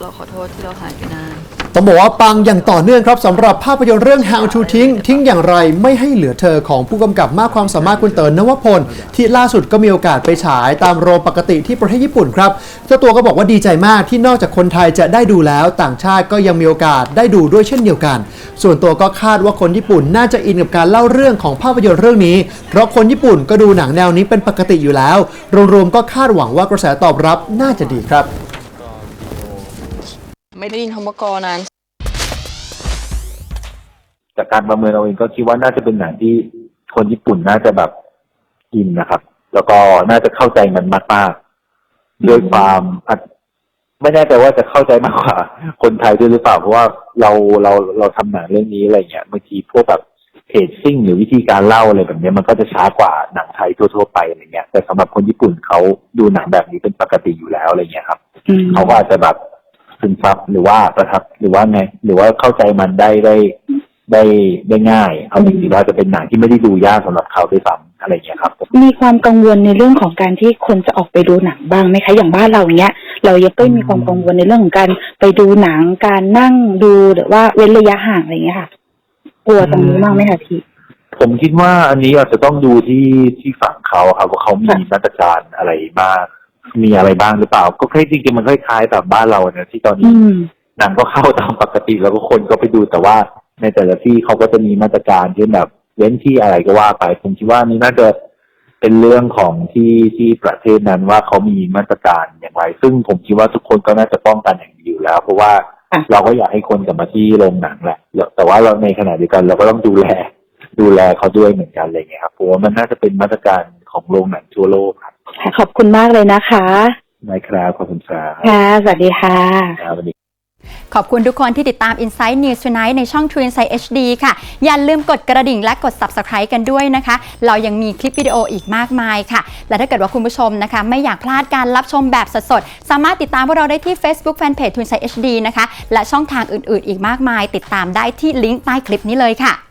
เราขอโทษที่เราหายไปนาน ต้องบอกว่าปังอย่างต่อเนื่องครับสำหรับภาพยนตร์เรื่อง How to ทิ้ง ทิ้งอย่างไรไม่ให้เหลือเธอของผู้กำกับมากความสามารถคุณเต๋อนวพล ที่ล่าสุดก็มีโอกาสไปฉายตามโรงปกติที่ประเทศญี่ปุ่นครับเจ้าตัวก็บอกว่าดีใจมากที่นอกจากคนไทยจะได้ดูแล้ว ต่างชาติก็ยังมีโอกาสได้ดูด้วยเช่นเดียวกัน ส่วนตัวก็คาดว่าคนญี่ปุ่นน่าจะอินกับการเล่าเรื่องของภาพยนตร์เรื่องนี้ เพราะคนญี่ปุ่นก็ดูหนังแนวนี้เป็นปกติอยู่แล้ว รวมๆก็คาดหวังว่ากระแสตอบรับน่าจะดีครับ ไม่ได้ยินคำว่ากอนาน จากการประเมินเอาเองก็คิดว่าน่าจะเป็นหนังที่คนญี่ปุ่นน่าจะแบบอินนะครับ แล้วก็น่าจะเข้าใจมันมากๆด้วยความอะไม่แน่ใจว่าจะเข้าใจมากกว่า คนไทยด้วยหรือเปล่าเพราะว่าเราเราเราทำหนังเรื่องนี้อะไรเงี้ยบางทีพวกแบบเพจซิ่งหรือวิธีการเล่าอะไรแบบเนี้ยมันก็จะช้ากว่าหนังไทยทั่วๆไปอะไรเงี้ยแต่สำหรับคนญี่ปุ่นเขาดูหนังแบบนี้เป็นปกติอยู่แล้วอะไรเงี้ยครับอืมเขาก็อาจจะแบบ ซึมซับหรือว่าประทับหรือว่าไง หรือว่าเข้าใจมันได้ได้ได้ได้ง่าย เอาจริงๆแล้วจะเป็นหนังที่ไม่ได้ดูยากสำหรับเขาด้วยซ้ำอะไรอย่างเงี้ยครับ มีความกังวลในเรื่องของการที่คนจะออกไปดูหนังบ้างไหมคะ อย่างบ้านเราเนี้ย เรายังก็มีความกังวลในเรื่องของการไปดูหนัง การนั่งดูหรือว่าเว้นระยะห่างอะไรอย่างเงี้ยค่ะ กลัวตรงนี้บ้างไหมคะพี่ผมคิดว่าอันนี้อาจจะต้องดูที่ที่ฝั่งเขาครับว่าเขามีค่ะมาตรการอะไรบ้าง มีอะไรบ้างหรือเปล่า ก็แค่จริงๆมันคล้ายๆแบบบ้านเราเนี่ยที่ตอนอืนี้มหนังก็เข้าตามปกติแล้วก็คนก็ไปดูแต่ว่า ในแต่ละที่เขาก็จะมีมาตรการเช่นแบบเว้นที่อะไรก็ว่าไปผมคิดว่านี่น่าจะเป็นเรื่องของที่ที่ประเทศนั้นว่าเขามีมาตรการอย่างไร ซึ่งผมคิดว่าทุกคนก็น่าจะป้องกันอย่างดีอยู่แล้ว เพราะว่าค่ะเราก็อยากให้คนกลับมาที่โรงหนังแหละแล้วแต่ว่าเราในขณะเดียวกัน เราก็ต้องดูแลดูแลเขาด้วยเหมือนกันอะไรเงี้ยครับเพราะว่ามันน่าจะเป็นมาตรการของโรงหนังทั่วโลก ครับค่ะ ขอบคุณมากเลยนะคะนะครับขอบคุณครับค่ะ สวัสดีค่ะครับสวัสดีขอบคุณทุกคนที่ติดตาม Inside News Tonight ในช่อง True Insight HD ค่ะ อย่าลืมกดกระดิ่งและกด Subscribe กันด้วยนะคะ เรายังมีคลิปวิดีโออีกมากมายค่ะ และถ้าเกิดว่าคุณผู้ชมนะคะ ไม่อยากพลาดการรับชมแบบสดๆ สามารถติดตามพวกเราได้ที่ Facebook Fanpage True Insight HD นะคะ และช่องทางอื่นๆ อีกมากมาย ติดตามได้ที่ลิงก์ใต้คลิปนี้เลยค่ะ